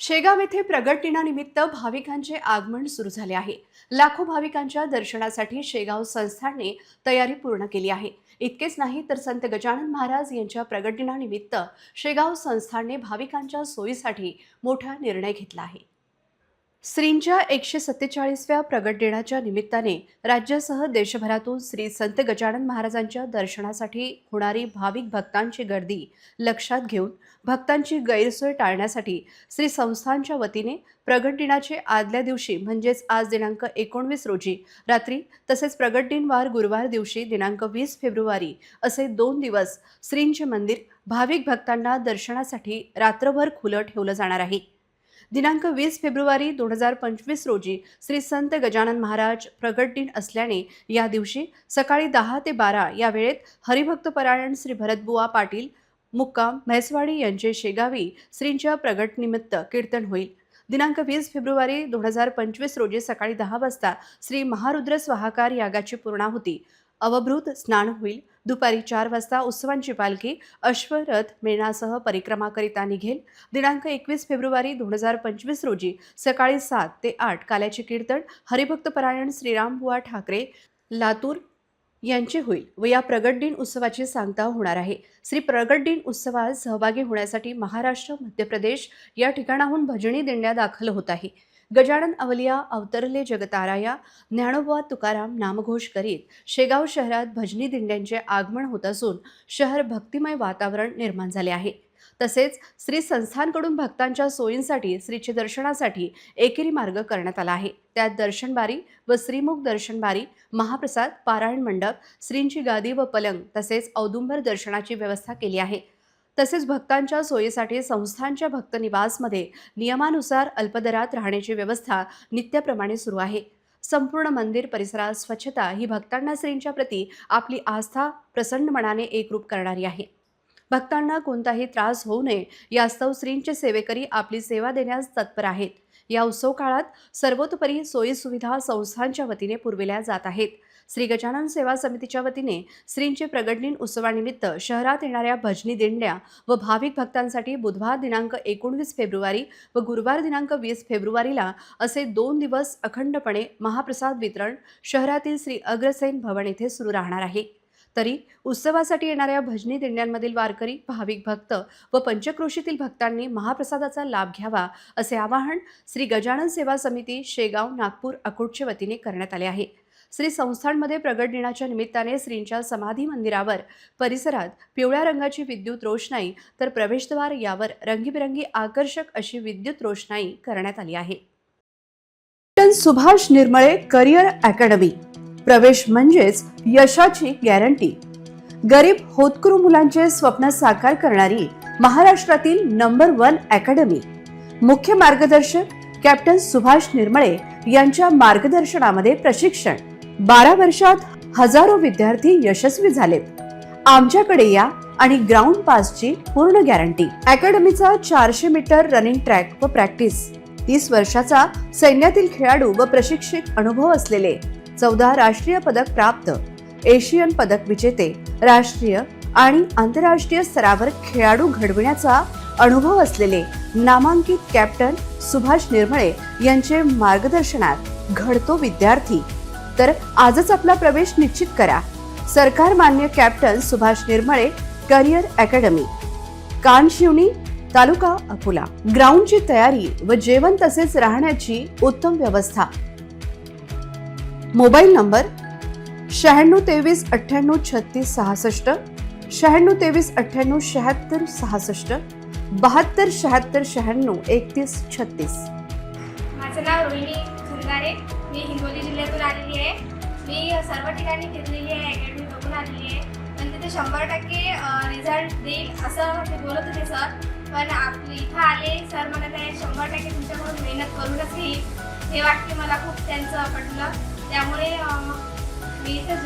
शेगाव येथे प्रगट दिनानिमित्त भाविकांचे आगमन सुरू झाले आहे. लाखो भाविकांच्या दर्शनासाठी शेगाव संस्थानने तयारी पूर्ण केली आहे. इतकेच नाही तर संत गजानन महाराज यांच्या प्रगट दिनानिमित्त शेगाव संस्थानने भाविकांच्या सोयीसाठी मोठा निर्णय घेतला आहे. श्रींच्या एकशे सत्तेचाळीसव्या प्रगट दिनाच्या निमित्ताने राज्यासह देशभरातून श्री संत गजानन महाराजांच्या दर्शनासाठी होणारी भाविक भक्तांची गर्दी लक्षात घेऊन भक्तांची गैरसोय टाळण्यासाठी श्री संस्थानच्या वतीने प्रगट दिनाचे आदल्या दिवशी म्हणजेच आज दिनांक एकोणवीस रोजी रात्री तसेच प्रगट दिन वार गुरुवार दिवशी दिनांक वीस फेब्रुवारी असे दोन दिवस श्रींचे मंदिर भाविक भक्तांना दर्शनासाठी रात्रभर खुलं ठेवलं जाणार आहे. दिनांक वीस फेब्रुवारी दोन हजार पंचवीस रोजी श्री संत गजानन महाराज प्रगट दिन असल्याने या दिवशी सकाळी दहा ते बारा या वेळेत हरिभक्तपरायण श्री भरतबुवा पाटील मुक्काम म्हैसवाडी यांचे शेगावी श्रींच्या प्रगट निमित्त कीर्तन होईल. दिनांक वीस फेब्रुवारी दोन हजार पंचवीस रोजी सकाळी दहा वाजता श्री महारुद्र स्वाहाकार यागाची पूर्णाहुती अवभृत स्नान होईल. दुपारी चार वाजता उत्सवांची पालखी अश्वरथ मेणासह परिक्रमाकरिता निघेल. दिनांक एकवीस फेब्रुवारी दोन हजार पंचवीस रोजी सकाळी सात ते आठ काल्याचे कीर्तन हरिभक्तपरायण श्रीरामबुवा ठाकरे लातूर यांचे होईल व या प्रगट दिन उत्सवाची सांगता होणार आहे. श्री प्रगट दिन उत्सवात सहभागी होण्यासाठी महाराष्ट्र मध्य प्रदेश या ठिकाणाहून भजनी दिंड्या दाखल होत आहे. गजानन अवलिया अवतरले जगताराया ज्ञानोबा तुकाराम नामघोष करीत शेगाव शहरात भजनी दिंड्यांचे आगमन होत असून शहर भक्तिमय वातावरण निर्माण झाले आहे. तसेच श्री संस्थानकडून भक्तांच्या सोयींसाठी श्रीचे दर्शनासाठी एकेरी मार्ग करण्यात आला आहे. त्यात दर्शनबारी व श्रीमुख दर्शनबारी महाप्रसाद पारायण मंडप श्रींची गादी व पलंग तसेच औदुंबर दर्शनाची व्यवस्था केली आहे. तसेच भक्तांच्या सोयीसाठी संस्थांच्या भक्तनिवासमध्ये नियमानुसार अल्पदरात राहण्याची व्यवस्था नित्यप्रमाणे सुरू आहे. संपूर्ण मंदिर परिसरात स्वच्छता ही भक्तांना श्रींच्या प्रती आपली आस्था प्रसन्न मनाने एकरूप करणारी आहे. भक्तांना कोणताही त्रास होऊ नये. यास्तव श्रींचे सेवेकरी आपली सेवा देण्यास तत्पर आहेत. या उत्सव काळात सर्वतोपरी सोयीसुविधा संस्थांच्या वतीने पुरविल्या जात आहेत. श्री गजानन सेवा समितीच्या वतीने श्रींचे प्रगटदिन उत्सवानिमित्त शहरात येणाऱ्या भजनी दिंड्या व भाविक भक्तांसाठी बुधवार दिनांक एकोणवीस फेब्रुवारी व गुरुवार दिनांक वीस फेब्रुवारीला असे दोन दिवस अखंडपणे महाप्रसाद वितरण शहरातील श्री अग्रसेन भवन येथे सुरू राहणार आहे. तरी उत्सवासाठी येणाऱ्या भजनी दिंड्यांमधील वारकरी भाविक भक्त व पंचक्रोशीतील भक्तांनी महाप्रसादाचा लाभ घ्यावा असे आवाहन श्री गजानन सेवा समिती शेगाव नागपूर अकोटच्या वतीने करण्यात आले आहे. श्री संस्थानमध्ये प्रगट दिनाच्या निमित्ताने श्रींच्या समाधी मंदिरावर परिसरात पिवळ्या रंगाची विद्युत रोषणाई तर प्रवेशद्वार यावर रंगीबेरंगी आकर्षक अशी विद्युत रोषणाई करण्यात आली आहे. सुभाष निर्मळे करिअर अकॅडमी प्रवेश म्हणजेच यशाची गॅरंटी. गरीब होतकरू मुलांचे स्वप्न साकार करणारी महाराष्ट्रातील नंबर वन अकॅडमी. मुख्य मार्गदर्शक कॅप्टन सुभाष निर्मळे यांच्या मार्गदर्शनामध्ये प्रशिक्षण. बारा वर्षात हजारो विद्यार्थी यशस्वी झालेत आमच्याकडे या आणि ग्राउंड पासची पूर्ण गॅरंटी. अकॅडमीचा चारशे मीटर रनिंग ट्रॅक व प्रॅक्टिस. तीस वर्षाचा सैन्यातील खेळाडू व प्रशिक्षक अनुभव असलेले चौदा राष्ट्रीय पदक प्राप्त एशियन पदक विजेते राष्ट्रीय आणि आंतरराष्ट्रीय स्तरावर खेळाडू घडविण्याचा अनुभव असलेले नामांकित कॅप्टन सुभाष निर्मळे यांचे मार्गदर्शनात घडतो विद्यार्थी. तर आजच आपला प्रवेश निश्चित करा. सरकार मान्य captain Subhash Nirmale career academy Kanshivani taluka Akola. ग्राउंडची तयारी व जेवण तसेच राहण्याची उत्तम व्यवस्था. मोबाईल नंबर शहाण्णव तेवीस अठ्ठ्याण्णव छत्तीस सहासष्ट शहाण्णव तेवीस अठ्ठ्याण्णव शहात्तर सहासष्ट बहात्तर शहात्तर शहाण्णव एकतीस छत्तीस. माझं नाव रोहिणी झुरगारे. मी हिंगोली जिल्ह्यातून आलेली आहे. मी सर्व ठिकाणी फिरलेली आहे अकॅडमी बघून आलेली आहे. पण तिथे शंभर टक्के रिझल्ट देईल असं ते बोलत होते सर पण आपले इथं आले सर म्हणत आहे शंभर टक्के तुमच्याकडून मेहनत करूनच घेईल. हे वाक्य मला खूप त्यांचं पटलं. त्यामुळे मी इथं